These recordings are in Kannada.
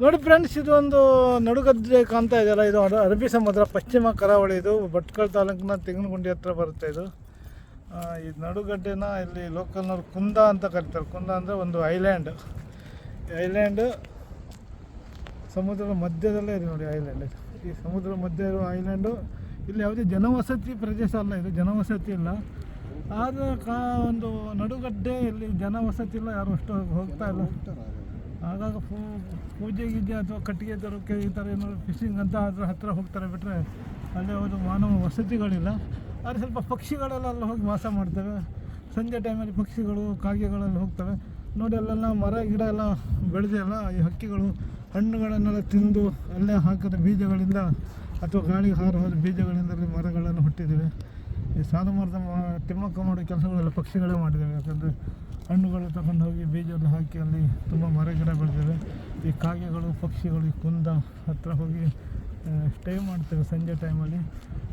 ನೋಡಿ ಫ್ರೆಂಡ್ಸ್ ಇದು ಒಂದು ನಡುಗದ್ದೆ ಕಾಣ್ತಾ ಇದೆಯಲ್ಲ, ಇದು ಅರ- ಅರಬ್ಬಿ ಸಮುದ್ರ, ಪಶ್ಚಿಮ ಕರಾವಳಿ ಇದು, ಭಟ್ಕಳ ತಾಲೂಕಿನ ತೆಂಗಿನಗುಂಡಿ ಹತ್ರ ಬರುತ್ತೆ ಇದು. ಈ ನಡುಗಡ್ಡೆನ ಇಲ್ಲಿ ಲೋಕಲ್ನವ್ರು ಕುಂದ ಅಂತ ಕರೀತಾರೆ. ಕುಂದ ಅಂದರೆ ಒಂದು ಐಲ್ಯಾಂಡ್ ಐಲ್ಯಾಂಡ್ ಸಮುದ್ರದ ಮಧ್ಯದಲ್ಲೇ ಇದೆ ನೋಡಿ ಐಲ್ಯಾಂಡ್ ಇದು ಈ ಸಮುದ್ರದ ಮಧ್ಯ ಇರುವ ಐಲ್ಯಾಂಡು ಇಲ್ಲಿ ಯಾವುದೇ ಜನವಸತಿ ಪ್ರದೇಶ ಅಲ್ಲ ಇದು, ಜನವಸತಿ ಇಲ್ಲ. ಆದರೆ ಕಾ ಒಂದು ನಡುಗಡ್ಡೆ ಇಲ್ಲಿ ಜನವಸತಿ ಇಲ್ಲ, ಯಾರು ಅಷ್ಟು ಹೋಗ್ತಾ ಇಲ್ಲ. ಆಗಾಗ ಪೂ ಪೂಜೆ ಗೀಜೆ ಅಥವಾ ಕಟ್ಟಿಗೆ ತರೋಕ್ಕೆ ಈ ಥರ ಏನಾದ್ರು ಫಿಶಿಂಗ್ ಅಂತ ಅದ್ರ ಹತ್ತಿರ ಹೋಗ್ತಾರೆ ಬಿಟ್ಟರೆ ಅಲ್ಲಿ ಒಂದು ಮಾನವ ವಸತಿಗಳಿಲ್ಲ. ಆದರೆ ಸ್ವಲ್ಪ ಪಕ್ಷಿಗಳೆಲ್ಲ ಅಲ್ಲಿ ಹೋಗಿ ವಾಸ ಮಾಡ್ತವೆ. ಸಂಜೆ ಟೈಮಲ್ಲಿ ಪಕ್ಷಿಗಳು, ಕಾಗೆಗಳಲ್ಲಿ ಹೋಗ್ತವೆ. ನೋಡಿ ಅಲ್ಲೆಲ್ಲ ಮರ, ಗಿಡ ಎಲ್ಲ ಬೆಳೆದೆಲ್ಲ ಈ ಹಕ್ಕಿಗಳು ಹಣ್ಣುಗಳನ್ನೆಲ್ಲ ತಿಂದು ಅಲ್ಲೇ ಹಾಕಿದ ಬೀಜಗಳಿಂದ ಅಥವಾ ಗಾಳಿಗೆ ಹಾರ ಹೋದ ಬೀಜಗಳಿಂದಲೇ ಮರಗಳನ್ನು ಹುಟ್ಟಿದ್ದೇವೆ ಈ ಸಾಧು ಮರದ ತಿಮ್ಮಕ್ಕ ಮಾಡೋ ಕೆಲಸಗಳೆಲ್ಲ ಪಕ್ಷಿಗಳೇ ಮಾಡಿದ್ದೇವೆ. ಯಾಕಂದರೆ ಹಣ್ಣುಗಳು ತಗೊಂಡು ಹೋಗಿ ಬೀಜ ಎಲ್ಲ ಹಾಕಿ ಅಲ್ಲಿ ತುಂಬ ಮರ ಗಿಡ ಬೆಳೆದಿವೆ. ಈ ಕಾಗೆಗಳು, ಪಕ್ಷಿಗಳು, ಈ ಕುಂದ ಹತ್ರ ಹೋಗಿ ಸ್ಟೇ ಮಾಡ್ತೇವೆ ಸಂಜೆ ಟೈಮಲ್ಲಿ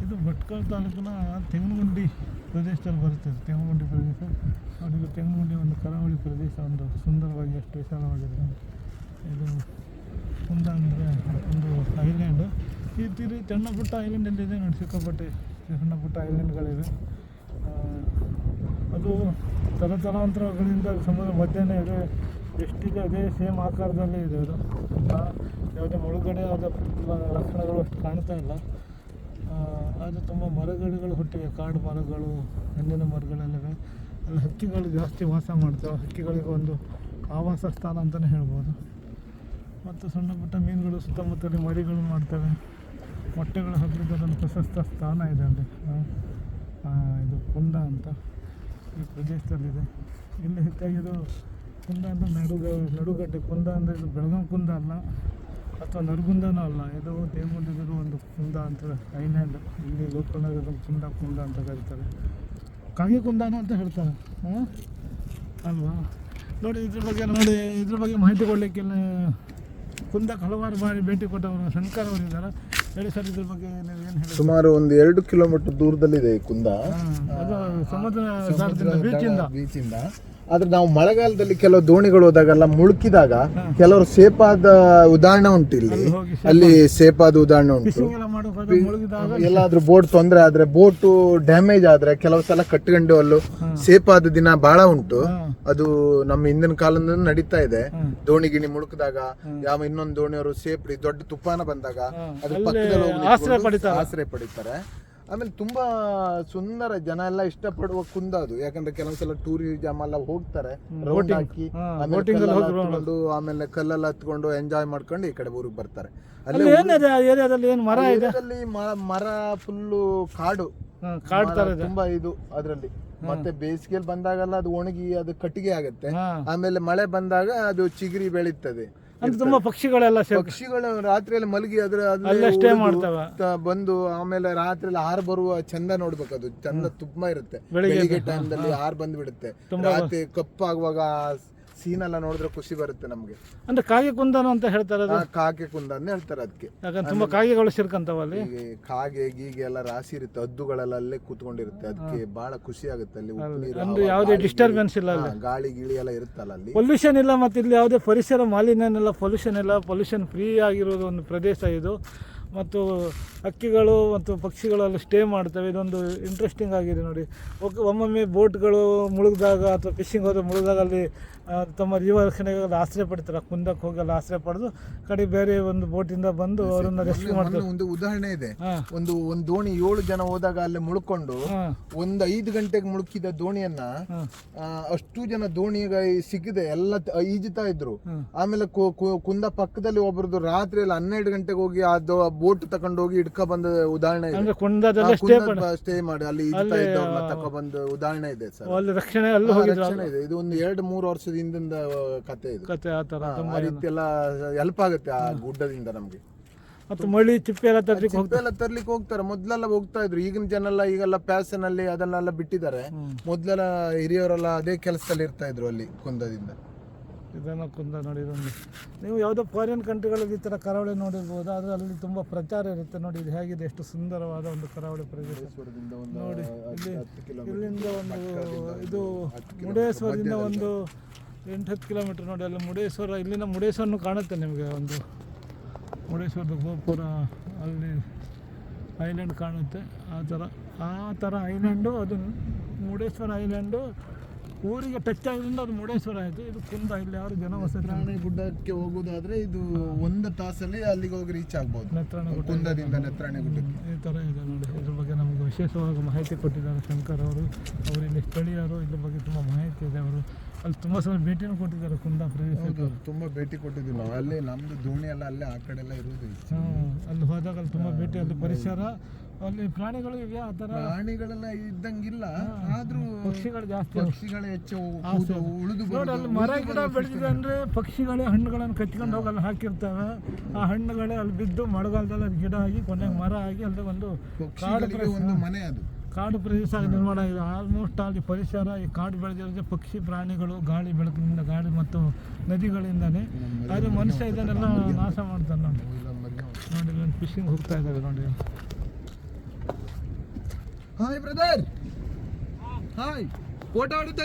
ಇದು ಭಟ್ಕಳ ತಾಲೂಕಿನ ತೆಂಗನಗುಂಡಿ ಪ್ರದೇಶದಲ್ಲಿ ಬರುತ್ತೆ ತೆಂಗುಗುಂಡಿ ಪ್ರದೇಶ. ಅವರಿಗೆ ತೆಂಗುಗುಂಡಿ ಒಂದು ಕರಾವಳಿ ಪ್ರದೇಶ, ಒಂದು ಸುಂದರವಾಗಿ ಅಷ್ಟು ವಿಶಾಲವಾಗಿದೆ ಇದು ಕುಂದ ಅಂದರೆ ಒಂದು ಐಲ್ಯಾಂಡು ಈ ತೀರಿ ಚನ್ನಪುಟ್ಟ ಪುಟ್ಟ ಐಲ್ಯಾಂಡಲ್ಲಿ ಇದೆ ನೋಡಿ, ಸಿಕ್ಕಾಪಟ್ಟೆ ಸಣ್ಣ ಪುಟ್ಟ ಐಲ್ಯಾಂಡ್ಗಳಿವೆ. ಅದು ತಲತಲಾಂತರಗಳಿಂದ ಸಮುದ್ರ ಮಧ್ಯನೇ ಇದೆ. ಎಷ್ಟಿದೆ ಅದೇ ಸೇಮ್ ಆಕಾರದಲ್ಲೇ ಇದೆ ಅದು. ಯಾವುದೇ ಮುಳುಗಡೆ ಆದ ಲಕ್ಷಣಗಳು ಅಷ್ಟು ಕಾಣ್ತಾ ಇಲ್ಲ. ಆದರೆ ತುಂಬ ಮರಗಿಡಗಳು ಹುಟ್ಟಿವೆ. ಕಾಡು ಮರಗಳು, ಹಣ್ಣಿನ ಮರಗಳೆಲ್ಲವೆ. ಅಲ್ಲಿ ಹಕ್ಕಿಗಳು ಜಾಸ್ತಿ ವಾಸ ಮಾಡ್ತವೆ. ಹಕ್ಕಿಗಳಿಗೆ ಒಂದು ಆವಾಸ ಸ್ಥಾನ ಅಂತಲೇ ಹೇಳ್ಬೋದು. ಮತ್ತು ಸಣ್ಣ ಪುಟ್ಟ ಮೀನುಗಳು ಸುತ್ತಮುತ್ತಲಿ ಮರಿಗಳು ಮಾಡ್ತವೆ. ಮೊಟ್ಟೆಗಳು ಅದೊಂದು ಪ್ರಶಸ್ತ ಸ್ಥಾನ ಇದೆ ಅಲ್ಲಿ. ಇದು ಕುಂದ ಅಂತ ಈ ಪ್ರದೇಶದಲ್ಲಿದೆ. ಇಲ್ಲಿ ಹೆಚ್ಚಾಗಿ ಇದು ಕುಂದ ಅಂದರೆ ನಡುಗ, ನಡುಗಡ್ಡೆ ಕುಂದ ಅಂದರೆ ಇದು ಬೆಳಗಾಂ ಕುಂದ ಅಲ್ಲ, ಅಥವಾ ನರಗುಂದನೂ ಅಲ್ಲ, ಇದು ದೇವಗುಂದದ ಒಂದು ಕುಂದ ಅಂತ ಐಲ್ಯಾಂಡ್ ಇಲ್ಲಿ ಲೋಕಲ್ನಾಗ ಕುಂದ ಕುಂದ ಅಂತ ಕರೀತಾರೆ. ಕಾಗೆ ಕುಂದಾನು ಅಂತ ಹೇಳ್ತಾರೆ. ಅಲ್ವಾ? ನೋಡಿ, ಇದ್ರ ಬಗ್ಗೆ ನೋಡಿ, ಇದ್ರ ಬಗ್ಗೆ ಮಾಹಿತಿ ಕೊಡಲಿಕ್ಕೆ ಕುಂದಕ್ಕೆ ಹಲವಾರು ಬಾರಿ ಭೇಟಿ ಕೊಟ್ಟವರು ಶಂಕರ್ ಅವರು ಇದ್ದಾರೆ. ಹೇಳಿ ಸರ್ ಇದ್ರ ಬಗ್ಗೆ ನೀವು ಏನು ಹೇಳಿ ಸುಮಾರು ಒಂದು ಎರಡು ಕಿಲೋಮೀಟರ್ ದೂರದಲ್ಲಿದೆ ಈ ಕುಂದ. ಅದು ಸಮುದ್ರ ದಾಟದಿಂದ ಬೀಚಿಂದ. ಬೀಚಿಂದ. ಆದ್ರೆ ನಾವು ಮಳೆಗಾಲದಲ್ಲಿ ಕೆಲವು ದೋಣಿಗಳು ಹೋದಾಗೆಲ್ಲ ಮುಳುಕಿದಾಗ ಕೆಲವರು ಸೇಪಾದ ಉದಾಹರಣೆ ಉಂಟು ಇಲ್ಲಿ. ಅಲ್ಲಿ ಸೇಪಾದ ಉದಾಹರಣೆ ಉಂಟು. ಎಲ್ಲಾದ್ರೂ ಬೋಟ್ ತೊಂದರೆ ಆದ್ರೆ ಬೋಟು ಡ್ಯಾಮೇಜ್ ಆದ್ರೆ ಕೆಲವು ಸಲ ಕಟ್ಕೊಂಡು ಅಲ್ಲೂ ಆದ ದಿನ ಬಹಳ ಉಂಟು ಅದು ನಮ್ಮ ಹಿಂದಿನ ಕಾಲದಿಂದ ನಡೀತಾ ಇದೆ. ದೋಣಿ ಗಿಣಿ ಮುಳುಕಿದಾಗ ಯಾವ ಇನ್ನೊಂದು ದೋಣಿಯವರು ಸೇಫ್ ದೊಡ್ಡ ತುಪ್ಪಾನ ಬಂದಾಗ. ಅದ್ರ ಪಕ್ಕದಲ್ಲಿ ಹೋಗಿ ಆಶ್ರಯ ಪಡಿತಾರೆ. ಆಮೇಲೆ ತುಂಬಾ ಸುಂದರ ಜನ ಎಲ್ಲ ಇಷ್ಟಪಡುವ ಕುಂದ ಅದು. ಯಾಕಂದ್ರೆ ಕೆಲವೊಂದ್ಸಲ ಟೂರಿಸಮ್ ಎಲ್ಲ ಹೋಗ್ತಾರೆ. ರೌಂಡ್ ಹಾಕಿ ಹಾ, ಆಮೇಲೆ ಕಲ್ಲೆಲ್ಲ ಹತ್ಕೊಂಡು, ಆಮೇಲೆ ಕಲ್ಲೆಲ್ಲ ಹತ್ಕೊಂಡು ಎಂಜಾಯ್ ಮಾಡ್ಕೊಂಡು ಈ ಕಡೆ ಊರಿಗೆ ಬರ್ತಾರೆ. ಅಲ್ಲಿ ಏನಿದೆ ಏರಿಯಾದಲ್ಲಿ ಏನು ಮರ ಇದೆ? ಮರ ಫುಲ್ಲು ಕಾಡು. ಕಾಡು ತುಂಬಾ ಇದು ಅದ್ರಲ್ಲಿ. ಮತ್ತೆ ಬೇಸಿಗೆಯಲ್ಲಿ ಬಂದಾಗಲ್ಲ ಅದು ಒಣಗಿ ಅದು ಕಟ್ಟಿಗೆ ಆಗುತ್ತೆ. ಆಮೇಲೆ ಮಳೆ ಬಂದಾಗ ಅದು ಚಿಗುರಿ ಬೆಳೀತದೆ. ಅಂದ್ರೆ ತುಂಬಾ ಪಕ್ಷಿಗಳೆಲ್ಲ ಸೇರಿ ಪಕ್ಷಿಗಳು ರಾತ್ರಿಯಲ್ಲಿ ಮಲಗಿ ಅದ್ರ ಅಲ್ಲೇ ಅಲ್ಲೇ ಸ್ಟೇ ಉಳಿದು ಮಾಡ್ತವೆ. ತ- ಬಂದು ಆಮೇಲೆ ರಾತ್ರಿಯಲ್ಲಿ ಹಾರ್ ಬರುವ ಚಂದ ನೋಡ್ಬೇಕು ಅದು. ಚಂದ ತುಂಬಾ ಇರುತ್ತೆ. ಬೆಳಿಗ್ಗೆ ಟೈಮ್ ದಲ್ಲಿ ಹಾರ್ ಬಂದ್ಬಿಡುತ್ತೆ. ರಾತ್ರಿ ಕಪ್ಪಾಗುವಾಗ ಸೀನ್ ಎಲ್ಲ ನೋಡಿದ್ರೆ ಖುಷಿ ಬರುತ್ತೆ ನಮಗೆ. ಅಂದ್ರೆ ಕಾಗೆ ಕುಂದನು ಅಂತ ಹೇಳ್ತಾರೆ ಅದು? ಆ ಕಾಗೆ ಕುಂದ ಅಂತ ಹೇಳ್ತಾರೆ ಅದಕ್ಕೆ ಯಾಕಂದ್ರೆ ತುಂಬಾ ಕಾಗೆಗಳು ಸೇರ್ಕಂತಾವ ಅಲ್ಲಿ? ಈಗ ಕಾಗೆ ಗೀಗೆ ಎಲ್ಲ ರಾಶಿ ಇರುತ್ತೆ ಹದ್ದುಗಳೆಲ್ಲ ಅಲ್ಲೇ ಕೂತ್ಕೊಂಡಿರುತ್ತೆ ಅದಕ್ಕೆ ಬಹಳ ಖುಷಿ ಆಗುತ್ತೆ ಅಲ್ಲಿ ಉಪ್ಪು ನೀರು, ಅಂದ್ರೆ ಹವಾ, ಯಾವುದೇ ಗಾಳಿ, ಡಿಸ್ಟರ್ಬೆನ್ಸ್ ಇಲ್ಲ ಅಲ್ಲಿ. ಹಾ, ಗಾಳಿ ಗಿಳಿ ಎಲ್ಲ ಇರುತ್ತಲ್ಲ ಅಲ್ಲಿ. ಪೊಲ್ಯೂಷನ್ ಇಲ್ಲ ಮತ್ತೆ ಇಲ್ಲಿ ಯಾವುದೇ ಪರಿಸರ ಮಾಲಿನ್ಯನೆಲ್ಲ ಪೊಲ್ಯೂಷನ್ ಇಲ್ಲ. ಪೊಲ್ಯೂಷನ್ ಫ್ರೀ ಆಗಿರೋದು ಒಂದು ಪ್ರದೇಶ ಇದು. ಮತ್ತು ಹಕ್ಕಿಗಳು ಮತ್ತು ಪಕ್ಷಿಗಳು ಅಲ್ಲಿ ಸ್ಟೇ ಮಾಡ್ತವೆ. ಇದೊಂದು ಇಂಟ್ರೆಸ್ಟಿಂಗ್ ಆಗಿದೆ ನೋಡಿ. ಒಕ್- ಒಮ್ಮೊಮ್ಮೆ ಬೋಟ್ಗಳು ಮುಳುಗಿದಾಗ ಅಥವಾ ಫಿಶಿಂಗ್ ಹೋದ್ರೆ ಮುಳುಗಿದಾಗ ಅಲ್ಲಿ ತಮ್ಮ ಜೀವ ರಕ್ಷಣೆಗೆ ಆಶ್ರಯ ಪಡಿತಾರೆ. ಕುಂದಕ್ಕೆ ಹೋಗಲ್ಲ ಆಶ್ರಯ ಪಡೆದು ಕಡೆ ಬೇರೆ ಒಂದು ಬೋಟಿಂದ ಬಂದು ಅವರನ್ನ ರೆಸ್ಕ್ಯೂ ಮಾಡ್ತಾರೆ. ಒಂದು ಉದಾಹರಣೆ ಇದೆ. ಒಂದು ಒಂದು ದೋಣಿ ಏಳು ಜನ ಹೋದಾಗ ಅಲ್ಲಿ ಮುಳ್ಕೊಂಡು ಒಂದು ಐದು ಗಂಟೆಗೆ ಮುಳುಕಿದ ದೋಣಿಯನ್ನ ಅಷ್ಟು ಜನ ದೋಣಿಗೆ ಸಿಗದೆ ಎಲ್ಲ ಈಜುತ್ತಾ ಇದ್ರು. ಆಮೇಲೆ ಕುಂದ ಪಕ್ಕದಲ್ಲಿ ಒಬ್ಬರದು ರಾತ್ರಿ ಎಲ್ಲ ಹನ್ನೆರಡು ಗಂಟೆಗೆ ಹೋಗಿ ಆ ಬೋಟ್ ತಕೊಂಡು ಹೋಗಿ ಇಡ್ಕ ಬಂದ ಉದಾಹರಣೆ ಇದೆ. ಸ್ಟೇ ಮಾಡಿ. ಅಲ್ಲಿ ಈಜುತ್ತಾ ಇದ್ದವ್ರನ್ನ ತಕೊಂಡ್ ಬಂದ ಉದಾಹರಣೆ ಇದೆ ಸರ್. ರಕ್ಷಣೆ ಇದೆ. ಇದು ಒಂದು ಎರಡು ಮೂರು ವರ್ಷದ ಹಿಂದಿಂದ ಕತೆ ಇದು. ಕತೆ ಆ ಥರ ಆ ರೀತಿ ಎಲ್ಲ ಹೆಲ್ಪ್ ಆಗುತ್ತೆ ಆ ಗುಡ್ಡದಿಂದ ನಮಗೆ. ಮತ್ತು ಮಳಿ ಚಿಪ್ಪೆ ಎಲ್ಲ ತರ್ಲಿಕ್ಕೆ ಹೋಗ್ತಾರೆ. ಎಲ್ಲ ತರ್ಲಿಕ್ಕೆ ಹೋಗ್ತಾರೆ. ಮೊದ್ಲೆಲ್ಲ ಹೋಗ್ತಾ ಇದ್ರು. ಈಗಿನ ಜನ ಎಲ್ಲ ಈಗೆಲ್ಲ ಪ್ಯಾಸನ್ ಅಲ್ಲಿ ಅದನ್ನೆಲ್ಲ ಬಿಟ್ಟಿದ್ದಾರೆ. ಮೊದ್ಲೆಲ್ಲ ಹಿರಿಯವರೆಲ್ಲ ಅದೇ ಕೆಲಸದಲ್ಲಿ ಇರ್ತಾ ಇದ್ರು ಅಲ್ಲಿ ಕುಂದದಿಂದ. ಇದನ್ನು ಕುಂದ ನೋಡಿ ಇದೊಂದು ನೀವು ಯಾವುದೋ ಫಾರಿನ್ ಕಂಟ್ರಿಗಳಲ್ಲಿ ಈ ಥರ ಕರಾವಳಿ ನೋಡಿರ್ಬೋದು ಆದರೆ ಅಲ್ಲಿ ತುಂಬ ಪ್ರಚಾರ ಇರುತ್ತೆ ನೋಡಿ ಇದು ಹೇಗಿದೆ ಎಷ್ಟು ಸುಂದರವಾದ ಒಂದು ಕರಾವಳಿ ಪ್ರದೇಶ. ನೋಡಿ ಇಲ್ಲಿ ಇಲ್ಲಿಂದ ಒಂದು ಇದು ಮುಡೇಶ್ವರದಿಂದ ಒಂದು ಎಂಟು ಹತ್ತು ಕಿಲೋಮೀಟ್ರ್ ನೋಡಿ ಅಲ್ಲಿ ಮುಡೇಶ್ವರ ಇಲ್ಲಿನ ಮುಡೇಶ್ವರನೂ ಕಾಣುತ್ತೆ ನಿಮಗೆ ಒಂದು. ಮುಡೇಶ್ವರದ ಗೋಪುರ ಅಲ್ಲಿ ಐಲ್ಯಾಂಡ್ ಕಾಣುತ್ತೆ. ಆ ಥರ ಆ ಥರ ಐಲ್ಯಾಂಡು ಅದು ಮುಡೇಶ್ವರ ಐಲ್ಯಾಂಡು ಊರಿಗೆ ಟಚ್ ಆಗಿದ್ರಿಂದ ಅದು ಮುರುಡೇಶ್ವರ ಆಯಿತು. ಇದು ಕುಂದ ಇಲ್ಲಿ ಯಾರು ಜನ ವಸತಿ ನೆತ್ರಾಣಿ ಗುಡ್ಡಕ್ಕೆ ಹೋಗೋದಾದ್ರೆ ಇದು ಒಂದು ತಾಸಲ್ಲಿ ಅಲ್ಲಿಗೆ ಹೋಗಿ ರೀಚ್ ಆಗ್ಬೋದು. ನೆತ್ರಾಣ ಗುಡ್ಡ. ಕುಂದದಿಂದ ನೆತ್ರಾಣಿ ಗುಡ್ಡಕ್ಕೆ. ಈ ಥರ ಇದೆ ನೋಡಿ. ಇದ್ರ ಬಗ್ಗೆ ನಮಗೆ ವಿಶೇಷವಾಗಿ ಮಾಹಿತಿ ಕೊಟ್ಟಿದ್ದಾರೆ ಶಂಕರ್ ಅವರು. ಅವರು ಇಲ್ಲಿ ಸ್ಥಳೀಯರು ಇದ್ರ ಬಗ್ಗೆ ತುಂಬ ಮಾಹಿತಿ ಇದೆ ಅವರು. ಅಲ್ಲಿ ತುಂಬ ಸಲ ಭೇಟಿನೂ ಕೊಟ್ಟಿದ್ದಾರೆ ಕುಂದ ಪ್ರದೇಶ ಹೌದು ತುಂಬಾ ಭೇಟಿ ಕೊಟ್ಟಿದ್ದೀವಿ ನಾವು. ಅಲ್ಲಿ ನಮ್ದು ದೋಣಿ ಎಲ್ಲ ಅಲ್ಲೇ ಆ ಕಡೆ ಎಲ್ಲ ಇರುವುದು. ಅಲ್ಲಿ ಹೋದಾಗ ಅಲ್ಲಿ ತುಂಬ ಭೇಟಿ ಅಲ್ಲಿ ಪರಿಸರ. ಅಲ್ಲಿ ಪ್ರಾಣಿಗಳು ಇವೆ ಆ ಥರ ಪ್ರಾಣಿಗಳೆಲ್ಲ ಇದ್ದಂಗಿಲ್ಲ ಆದ್ರೂ ಪಕ್ಷಿಗಳು ಜಾಸ್ತಿ ಪಕ್ಷಿಗಳು ಹೆಚ್ಚು. ಉಳಿದು ನೋಡಿ ಅಲ್ಲಿ ಮರ ಗಿಡ ಬೆಳೆದಿದೆ ಅಂದರೆ ಪಕ್ಷಿಗಳೇ ಹಣ್ಣುಗಳನ್ನು ಕಚ್ಕೊಂಡು ಹೋಗಿ ಅಲ್ಲಿ ಹಾಕಿರ್ತವೆ. ಆ ಹಣ್ಣುಗಳೇ ಅಲ್ಲಿ ಬಿದ್ದು ಮಳೆಗಾಲದಲ್ಲಿ ಅದು ಗಿಡ ಆಗಿ ಕೊನೆಗೆ ಮರ ಆಗಿ ಅಲ್ಲಿ ಒಂದು ಕಾಡು ಒಂದು ಮನೆ ಅದು. ಕಾಡು ಪ್ರದೇಶ ನಿರ್ಮಾಣ ಆಗಿದೆ. ಆಲ್ಮೋಸ್ಟ್ ಅಲ್ಲಿ ಪರಿಸರ ಈ ಕಾಡು ಬೆಳೆದಿರೋದೇ ಪಕ್ಷಿ ಪ್ರಾಣಿಗಳು ಗಾಳಿ ಬೆಳಕಿನಿಂದ ಗಾಳಿ ಮತ್ತು ನದಿಗಳಿಂದನೇ. ಆದರೆ ಮನುಷ್ಯ ಇದನ್ನೆಲ್ಲ ನಾಶ ಮಾಡ್ತಾನೆ ನೋಡಿ. ನೋಡಿ ಫಿಶಿಂಗ್ ಹೋಗ್ತಾ ಇದ್ದಾರೆ ನೋಡಿ. ಹಾಯ್ ಬ್ರದರ್ ಹಾಯ್ ಫೋಟೋ ಹೊಡಿತಾ